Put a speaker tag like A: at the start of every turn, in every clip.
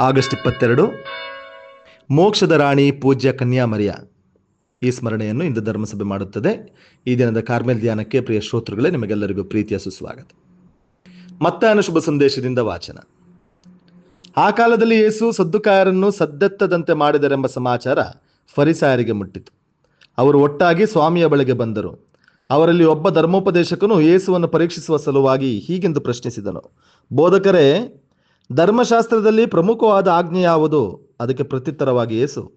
A: August ಇಪ್ಪತ್ತೆರಡು. ಮೋಕ್ಷದ ರಾಣಿ ಪೂಜ್ಯ ಕನ್ಯಾಮರಿಯ ಈ ಸ್ಮರಣೆಯನ್ನು ಇಂದು ಧರ್ಮಸಭೆ ಮಾಡುತ್ತದೆ. ಈ ದಿನದ ಕಾರ್ಮೆಲ್ ಧ್ಯಾನಕ್ಕೆ ಪ್ರಿಯ ಶ್ರೋತೃಗಳೇ, ನಿಮಗೆಲ್ಲರಿಗೂ ಪ್ರೀತಿಯ ಸುಸ್ವಾಗತ. ಮತ್ತಾನು ಶುಭ ಸಂದೇಶದಿಂದ ವಾಚನ. ಆ ಕಾಲದಲ್ಲಿ ಯೇಸು ಸದ್ದುಕಾಯರನ್ನು ಸದ್ದೆತ್ತದಂತೆ ಮಾಡಿದರೆಂಬ ಸಮಾಚಾರ ಫರಿಸಾಯರಿಗೆ ಮುಟ್ಟಿತು. ಅವರು ಒಟ್ಟಾಗಿ ಸ್ವಾಮಿಯ ಬಳಿಗೆ ಬಂದರು. ಅವರಲ್ಲಿ ಒಬ್ಬ ಧರ್ಮೋಪದೇಶಕನು ಯೇಸುವನ್ನು ಪರೀಕ್ಷಿಸುವ ಸಲುವಾಗಿ ಹೀಗೆಂದು ಪ್ರಶ್ನಿಸಿದನು. ಬೋಧಕರೇ ಧರ್ಮಶಾಸ್ತ್ರದಲ್ಲಿ ಪ್ರಮುಖವಾದ ಆಜ್ಞೆ ಯಾವುದು? ಅದಕ್ಕೆ ಪ್ರತ್ಯುತ್ತರವಾಗಿ ಯೇಸು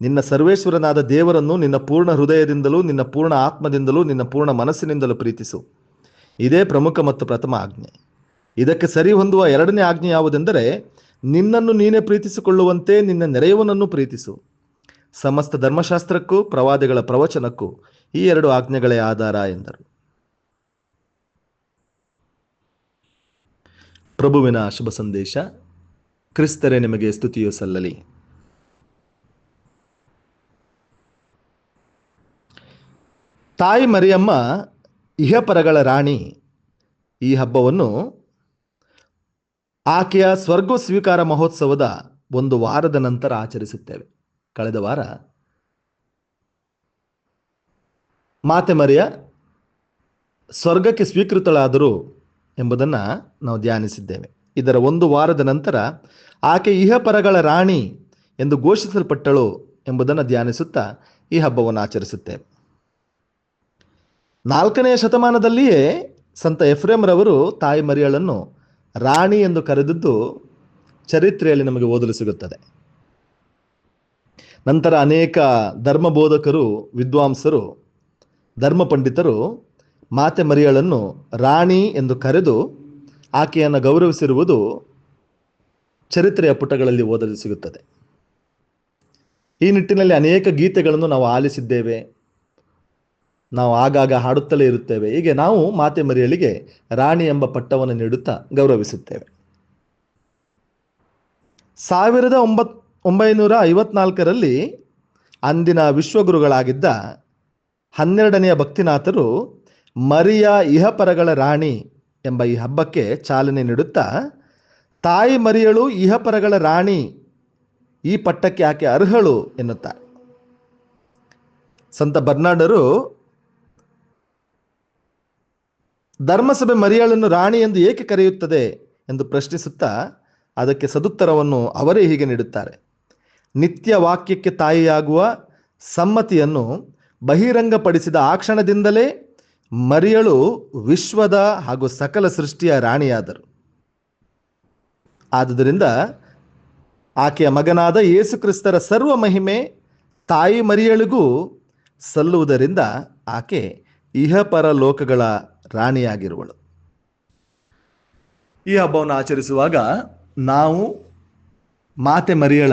A: ನಿನ್ನ ಸರ್ವೇಶ್ವರನಾದ ದೇವರನ್ನು ನಿನ್ನ ಪೂರ್ಣ ಹೃದಯದಿಂದಲೂ ನಿನ್ನ ಪೂರ್ಣ ಆತ್ಮದಿಂದಲೂ ನಿನ್ನ ಪೂರ್ಣ ಮನಸ್ಸಿನಿಂದಲೂ ಪ್ರೀತಿಸು. ಇದೇ ಪ್ರಮುಖ ಮತ್ತು ಪ್ರಥಮ ಆಜ್ಞೆ. ಇದಕ್ಕೆ ಸರಿ ಹೊಂದುವ ಎರಡನೇ ಆಜ್ಞೆ ಯಾವುದೆಂದರೆ, ನಿನ್ನನ್ನು ನೀನೇ ಪ್ರೀತಿಸಿಕೊಳ್ಳುವಂತೆ ನಿನ್ನ ನೆರೆಯವನನ್ನು ಪ್ರೀತಿಸು. ಸಮಸ್ತ ಧರ್ಮಶಾಸ್ತ್ರಕ್ಕೂ ಪ್ರವಾದಿಗಳ ಪ್ರವಚನಕ್ಕೂ ಈ ಎರಡು ಆಜ್ಞೆಗಳೇ ಆಧಾರ ಎಂದರು. ಪ್ರಭುವಿನ ಶುಭ ಸಂದೇಶ. ಕ್ರಿಸ್ತರೇ ನಿಮಗೆ ಸ್ತುತಿಯು ಸಲ್ಲಲಿ. ತಾಯಿ ಮರಿಯಮ್ಮ ಇಹಪರಗಳ ರಾಣಿ. ಈ ಹಬ್ಬವನ್ನು ಆಕೆಯ ಸ್ವರ್ಗ ಸ್ವೀಕಾರ ಮಹೋತ್ಸವದ ಒಂದು ವಾರದ ನಂತರ ಆಚರಿಸುತ್ತೇವೆ. ಕಳೆದ ವಾರ ಮಾತೆ ಮರಿಯ ಸ್ವರ್ಗಕ್ಕೆ ಸ್ವೀಕೃತಳಾದರು ಎಂಬುದನ್ನು ನಾವು ಧ್ಯಾನಿಸಿದ್ದೇವೆ. ಇದರ ಒಂದು ವಾರದ ನಂತರ ಆಕೆ ಇಹಪರಗಳ ರಾಣಿ ಎಂದು ಘೋಷಿಸಲ್ಪಟ್ಟಳು ಎಂಬುದನ್ನು ಧ್ಯಾನಿಸುತ್ತಾ ಈ ಹಬ್ಬವನ್ನು ಆಚರಿಸುತ್ತೇವೆ. ನಾಲ್ಕನೆಯ ಶತಮಾನದಲ್ಲಿಯೇ ಸಂತ ಎಫ್ರೇಮ್ರವರು ತಾಯಿ ಮರಿಯಳನ್ನು ರಾಣಿ ಎಂದು ಕರೆದಿದ್ದು ಚರಿತ್ರೆಯಲ್ಲಿ ನಮಗೆ ಓದಲು ಸಿಗುತ್ತದೆ. ನಂತರ ಅನೇಕ ಧರ್ಮ ಬೋಧಕರು ವಿದ್ವಾಂಸರು ಧರ್ಮ ಪಂಡಿತರು ಮಾತೆ ಮರಿಯಳನ್ನು ರಾಣಿ ಎಂದು ಕರೆದು ಆಕೆಯನ್ನು ಗೌರವಿಸಿರುವುದು ಚರಿತ್ರೆಯ ಪುಟಗಳಲ್ಲಿ ಓದಲು ಸಿಗುತ್ತದೆ. ಈ ನಿಟ್ಟಿನಲ್ಲಿ ಅನೇಕ ಗೀತೆಗಳನ್ನು ನಾವು ಆಲಿಸಿದ್ದೇವೆ. ನಾವು ಆಗಾಗ ಹಾಡುತ್ತಲೇ ಇರುತ್ತೇವೆ. ಹೀಗೆ ನಾವು ಮಾತೆ ಮರಿಯಳಿಗೆ ರಾಣಿ ಎಂಬ ಪಟ್ಟವನ್ನು ನೀಡುತ್ತಾ ಗೌರವಿಸುತ್ತೇವೆ. ಸಾವಿರದ ಒಂಬತ್, ಒಂಬೈನೂರ ಐವತ್ನಾಲ್ಕರಲ್ಲಿ ಅಂದಿನ ವಿಶ್ವಗುರುಗಳಾಗಿದ್ದ ಹನ್ನೆರಡನೆಯ ಭಕ್ತಿನಾಥರು ಮರಿಯ ಇಹಪರಗಳ ರಾಣಿ ಎಂಬ ಈ ಹಬ್ಬಕ್ಕೆ ಚಾಲನೆ ನೀಡುತ್ತಾ, ತಾಯಿ ಮರಿಯಳು ಇಹಪರಗಳ ರಾಣಿ, ಈ ಪಟ್ಟಕ್ಕೆ ಆಕೆ ಅರ್ಹಳು ಎನ್ನುತ್ತಾರೆ ಸಂತ ಬರ್ನಾಡರು, ಧರ್ಮಸಭೆ ಮರಿಯಳನ್ನು ರಾಣಿ ಎಂದು ಏಕೆ ಕರೆಯುತ್ತದೆ ಎಂದು ಪ್ರಶ್ನಿಸುತ್ತಾ, ಅದಕ್ಕೆ ಸದುತ್ತರವನ್ನು ಅವರೇ ಹೀಗೆ ನೀಡುತ್ತಾರೆ. ನಿತ್ಯ ವಾಕ್ಯಕ್ಕೆ ತಾಯಿಯಾಗುವ ಸಮ್ಮತಿಯನ್ನು ಬಹಿರಂಗಪಡಿಸಿದ ಆ ಕ್ಷಣದಿಂದಲೇ ಮರಿಯಳು ವಿಶ್ವದ ಹಾಗೂ ಸಕಲ ಸೃಷ್ಟಿಯ ರಾಣಿಯಾದರು. ಆದುದರಿಂದ ಆಕೆಯ ಮಗನಾದ ಯೇಸು ಕ್ರಿಸ್ತರ ಸರ್ವ ಮಹಿಮೆ ತಾಯಿ ಮರಿಯಳಿಗೂ ಸಲ್ಲುವುದರಿಂದ ಆಕೆ ಇಹಪರ ಲೋಕಗಳ ರಾಣಿಯಾಗಿರುವಳು. ಈ ಹಬ್ಬವನ್ನು ಆಚರಿಸುವಾಗ ನಾವು ಮಾತೆ ಮರಿಯಳ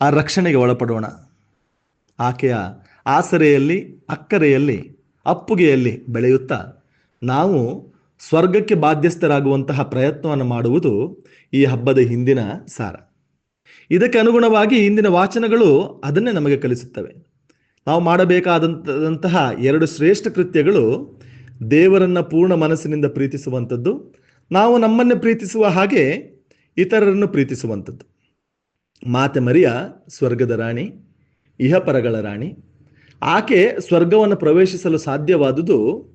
A: ಆ ರಕ್ಷಣೆಗೆ ಒಳಪಡೋಣ. ಆಕೆಯ ಆಸರೆಯಲ್ಲಿ, ಅಕ್ಕರೆಯಲ್ಲಿ ಅಪ್ಪುಗೆಯಲ್ಲಿ ಬೆಳೆಯುತ್ತಾ, ನಾವು ಸ್ವರ್ಗಕ್ಕೆ ಬಾಧ್ಯಸ್ಥರಾಗುವಂತಹ ಪ್ರಯತ್ನವನ್ನು ಮಾಡುವುದು ಈ ಹಬ್ಬದ ಹಿಂದಿನ ಸಾರ. ಇದಕ್ಕೆ ಅನುಗುಣವಾಗಿ ಇಂದಿನ ವಾಚನಗಳು ಅದನ್ನೇ ನಮಗೆ ಕಲಿಸುತ್ತವೆ. ನಾವು ಮಾಡಬೇಕಾದಂತಹ ಎರಡು ಶ್ರೇಷ್ಠ ಕೃತ್ಯಗಳು ದೇವರನ್ನ ಪೂರ್ಣ ಮನಸ್ಸಿನಿಂದ ಪ್ರೀತಿಸುವಂಥದ್ದು, ನಾವು ನಮ್ಮನ್ನೇ ಪ್ರೀತಿಸುವ ಹಾಗೆ ಇತರರನ್ನು ಪ್ರೀತಿಸುವಂಥದ್ದು. ಮಾತೆ ಮರಿಯ ಸ್ವರ್ಗದ ರಾಣಿ, ಇಹಪರಗಳ ರಾಣಿ ಆಕೆ ಸ್ವರ್ಗವನ್ನು ಪ್ರವೇಶಿಸಲು ಸಾಧ್ಯವಾದುದು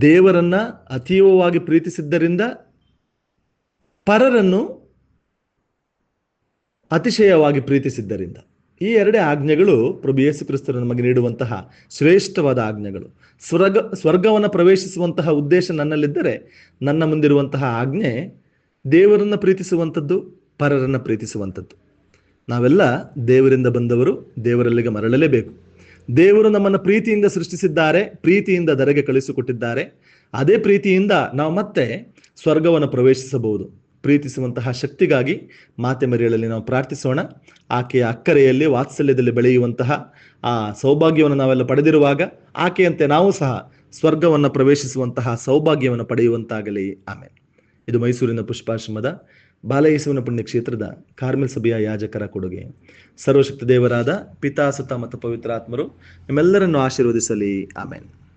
A: ದೇವರನ್ನ ಅತೀವವಾಗಿ ಪ್ರೀತಿಸಿದ್ದರಿಂದ ಪರರನ್ನು ಅತಿಶಯವಾಗಿ ಪ್ರೀತಿಸಿದ್ದರಿಂದ. ಈ ಎರಡೇ ಆಜ್ಞೆಗಳು ಪ್ರಭು ಯೇಸು ಕ್ರಿಸ್ತರು ನಮಗೆ ನೀಡುವಂತಹ ಶ್ರೇಷ್ಠವಾದ ಆಜ್ಞೆಗಳು. ಸ್ವರ್ಗ, ಸ್ವರ್ಗವನ್ನು ಪ್ರವೇಶಿಸುವಂತಹ ಉದ್ದೇಶ ನನ್ನಲ್ಲಿದ್ದರೆ ನನ್ನ ಮುಂದಿರುವಂತಹ ಆಜ್ಞೆ ದೇವರನ್ನ ಪ್ರೀತಿಸುವಂಥದ್ದು, ಪರರನ್ನು ಪ್ರೀತಿಸುವಂಥದ್ದು. ನಾವೆಲ್ಲ ದೇವರಿಂದ ಬಂದವರು ದೇವರಲ್ಲಿಗೆ ಮರಳಲೇಬೇಕು. ದೇವರು ನಮ್ಮನ್ನು ಪ್ರೀತಿಯಿಂದ ಸೃಷ್ಟಿಸಿದ್ದಾರೆ, ಪ್ರೀತಿಯಿಂದ ದರೆಗೆ ಕಳಿಸಿಕೊಟ್ಟಿದ್ದಾರೆ ಅದೇ ಪ್ರೀತಿಯಿಂದ ನಾವು ಮತ್ತೆ ಸ್ವರ್ಗವನ್ನು ಪ್ರವೇಶಿಸಬಹುದು. ಪ್ರೀತಿಸುವಂತಹ ಶಕ್ತಿಗಾಗಿ ಮಾತೆ ಮರಿಯಳಲ್ಲಿ ನಾವು ಪ್ರಾರ್ಥಿಸೋಣ. ಆಕೆಯ ಅಕ್ಕರೆಯಲ್ಲಿ, ವಾತ್ಸಲ್ಯದಲ್ಲಿ ಬೆಳೆಯುವಂತಹ ಆ ಸೌಭಾಗ್ಯವನ್ನು ನಾವೆಲ್ಲ ಪಡೆದಿರುವಾಗ ಆಕೆಯಂತೆ ನಾವು ಸಹ ಸ್ವರ್ಗವನ್ನು ಪ್ರವೇಶಿಸುವಂತಹ ಸೌಭಾಗ್ಯವನ್ನು ಪಡೆಯುವಂತಾಗಲಿ. ಆಮೇಲೆ ಇದು ಮೈಸೂರಿನ ಪುಷ್ಪಾಶ್ರಮದ ಬಾಲಯೇಸುವಿನ ಪುಣ್ಯಕ್ಷೇತ್ರದ ಕಾರ್ಮಿಲ್ ಸಭೆಯ ಯಾಜಕರ ಕೊಡುಗೆ. ಸರ್ವಶಕ್ತ ದೇವರಾದ ಪಿತಾ ಸುತ ಮತ್ತು ಪವಿತ್ರಾತ್ಮರು, ನಿಮ್ಮೆಲ್ಲರನ್ನು ಆಶೀರ್ವದಿಸಲಿ. ಆಮೇಲೆ